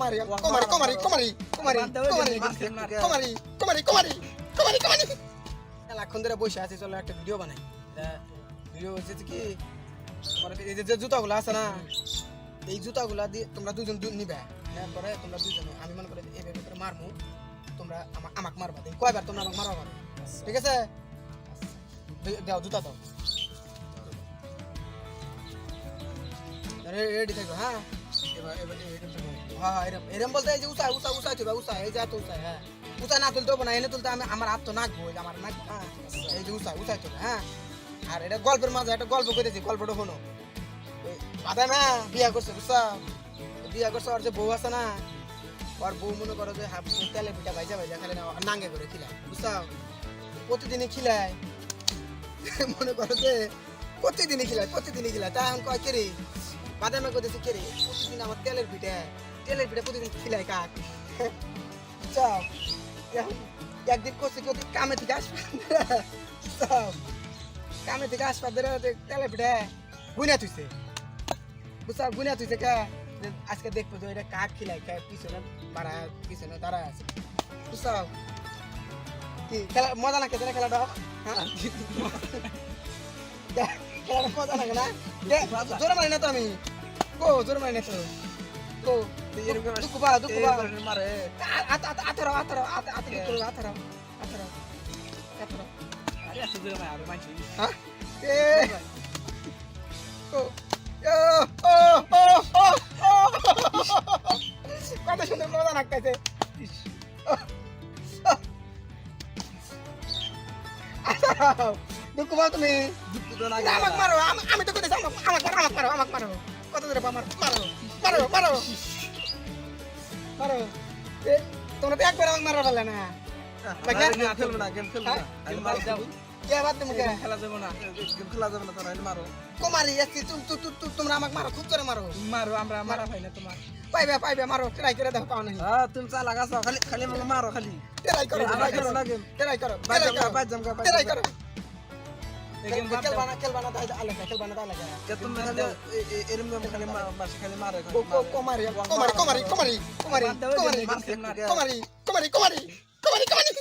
মারি কুমারি কুমারি কুমারি কুমারি কুমারি কুমারি কুমারি কুমারি কুমারি কুমারি এলাক্ষণ ধরে বসে আছি চলো একটা ভিডিও বানাই ভিডিও হচ্ছে কি এই যে- জুতাগুলো আছে না এই জুতাগুলা দিয়ে তোমরা দুজন নিবে হ্যাঁ পরে তোমরা দুজন আমি মনে করে এইভাবে করে মারমু তোমরা আমা- আমাকে মারবা কয়বার তোমরা আমাকে মারবা ঠিক আছে দাও জুতা দাও রেডি হ্যাঁ? হ্যাঁ হ্যাঁ এরকম বলতে এই যে উঁচা উঁচা উঁচা তুলবে উঁচা এই যে এত উঁচা হ্যাঁ। উঁচা না তুলতে হবে না, এনে তুলতে আমি আমার হাত তো নাচবো আমার নাচবো হ্যাঁ। এই যে উঁচা উঁচা তুলে হ্যাঁ। আর এটা গল্পের মাঝে একটা গল্প করেছি গল্পটা শোনো। ওই না বিয়া করছে বুঝছ বিয়া করছে আর যে বউ আছে না, ওর বউ মনে করো যে হাফ তেলে পিঠা ভাইজা ভাইজা খালি না নাঙ্গে করে খিলায় বুঝছ প্রতিদিনই খিলায়। মনে করো যে প্রতিদিনই খিলায় প্রতিদিনই খিলায়। তা এখন কয় কে রে বাদামে করতেছে কে রে? প্রতিদিন আমার তেলের পিঠা তেলের পিঠা প্রতিদিন খিলায় কাক। এখন একদিন করছে কেউ কামে থেকে আসবে চাপ কামে থেকে আসবা ধরে তেলের পিঠা গুনা তুইছে বুঝছা গুনা তুইছে কে? আজকে দেখব যে এটা কাক খিলায় খায়, পিছনে বাড়া পিছনে দাঁড়ায় আছে। বুঝছ? কি, খেলা, মজা লাগে তোরা খেলাটা? হ্যাঁ? খেলাটা মজা লাগে না? জোরে মারি না তো আমি। কো জোর মানে তো কো দুঃখ বা দুঃখ বা মারে আত আত আত রাও আত রাও আত কত সুন্দর মজা লাগতেছে আত দুঃখ পাও তুমি? আমাকে মারো আম- আমি তো কইতেছি আমাকে মারো আমাকে মারো আমাকে মারো। কত দূরে মারো মারো মারো। মারো। মারো তোমরা তো একবার আমাকে মারা পারলে না। বাদ তুমি কে? কুমারি এসছি তুম তু তু তোমরা আমাকে মারো খুব করে মারো। মারো আমরা মারা না তোমার। পাইবে পাইবে মারো ট্রাই করে দেখো পাও নাই। তুমি চালা গাছ খালি খালি আমাকে মারো খালি। ট্রাই করো ট্রাই করো। ট্রাই করো ট্রাই করো। বাদ জামকা ট্রাই করো এগেন বাদ খেল বানা খেল এরম খালি মাসে খালি মারে কুমারি কুমারি কুমারি কুমারি কুমারি কুমারি কুমারি কুমারি কুমারি কুমারি